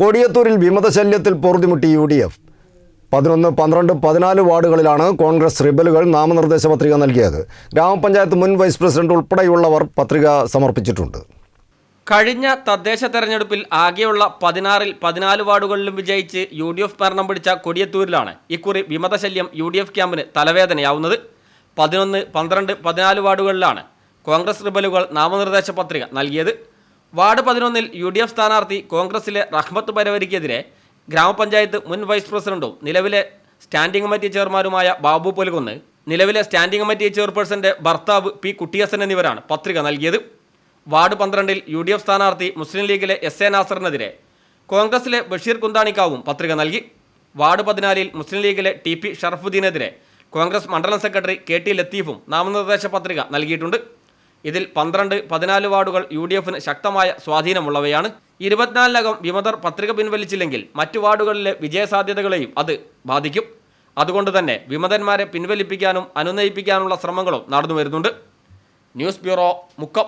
കൊടിയത്തൂരിൽ വിമതശല്യത്തിൽ പൊറുതിമുട്ടി U D F പതിനൊന്ന് പന്ത്രണ്ട് പതിനാല് വാർഡുകളിലാണ് കോൺഗ്രസ് റിബലുകൾ നാമനിർദ്ദേശ പത്രിക നൽകിയത്. ഗ്രാമപഞ്ചായത്ത് മുൻ വൈസ് പ്രസിഡന്റ് ഉൾപ്പെടെയുള്ളവർ പത്രിക സമർപ്പിച്ചിട്ടുണ്ട്. കഴിഞ്ഞ തദ്ദേശ തെരഞ്ഞെടുപ്പിൽ ആകെയുള്ള പതിനാറിൽ പതിനാല് വാർഡുകളിലും വിജയിച്ച് യു ഡി എഫ് ഭരണം പിടിച്ച കൊടിയത്തൂരിലാണ് ഇക്കുറി വിമതശല്യം യു ഡി എഫ് ക്യാമ്പിന് തലവേദനയാവുന്നത്. പതിനൊന്ന് പന്ത്രണ്ട് പതിനാല് വാർഡുകളിലാണ് കോൺഗ്രസ് റിബലുകൾ നാമനിർദ്ദേശ പത്രിക നൽകിയത്. വാർഡ് പതിനൊന്നിൽ യു ഡി എഫ് സ്ഥാനാർത്ഥി കോൺഗ്രസിലെ റഹ്മത്ത് പരവരിക്കെതിരെ ഗ്രാമപഞ്ചായത്ത് മുൻ വൈസ് പ്രസിഡന്റും നിലവിലെ സ്റ്റാൻഡിംഗ് കമ്മിറ്റി ചെയർമാനുമായ ബാബു പൊലുകുന്ന് നിലവിലെ സ്റ്റാൻഡിംഗ് കമ്മിറ്റി ചെയർപേഴ്സന്റെ ഭർത്താവ് പി കുട്ടിയസൻ എന്നിവരാണ് പത്രിക നൽകിയത്. വാർഡ് പന്ത്രണ്ടിൽ യു ഡി എഫ് സ്ഥാനാർത്ഥി മുസ്ലിം ലീഗിലെ എസ് എ നാസറിനെതിരെ കോൺഗ്രസിലെ ബഷീർ കുന്താണിക്കാവും പത്രിക നൽകി. വാർഡ് പതിനാലിൽ മുസ്ലിം ലീഗിലെ ടി പി ഷറഫുദ്ദീനെതിരെ കോൺഗ്രസ് മണ്ഡലം സെക്രട്ടറി കെ ടി ലത്തീഫും നാമനിർദ്ദേശ പത്രിക നൽകിയിട്ടുണ്ട്. ഇതിൽ പന്ത്രണ്ട് പതിനാല് വാർഡുകൾ യു ഡി എഫിന് ശക്തമായ സ്വാധീനമുള്ളവയാണ്. ഇരുപത്തിനാലിനകം വിമതർ പത്രിക പിൻവലിച്ചില്ലെങ്കിൽ മറ്റു വാർഡുകളിലെ വിജയസാധ്യതകളെയും അത് ബാധിക്കും. അതുകൊണ്ട് തന്നെ വിമതന്മാരെ പിൻവലിപ്പിക്കാനും അനുനയിപ്പിക്കാനുള്ള ശ്രമങ്ങളും നടന്നു വരുന്നുണ്ട്. News bureau Mukkam.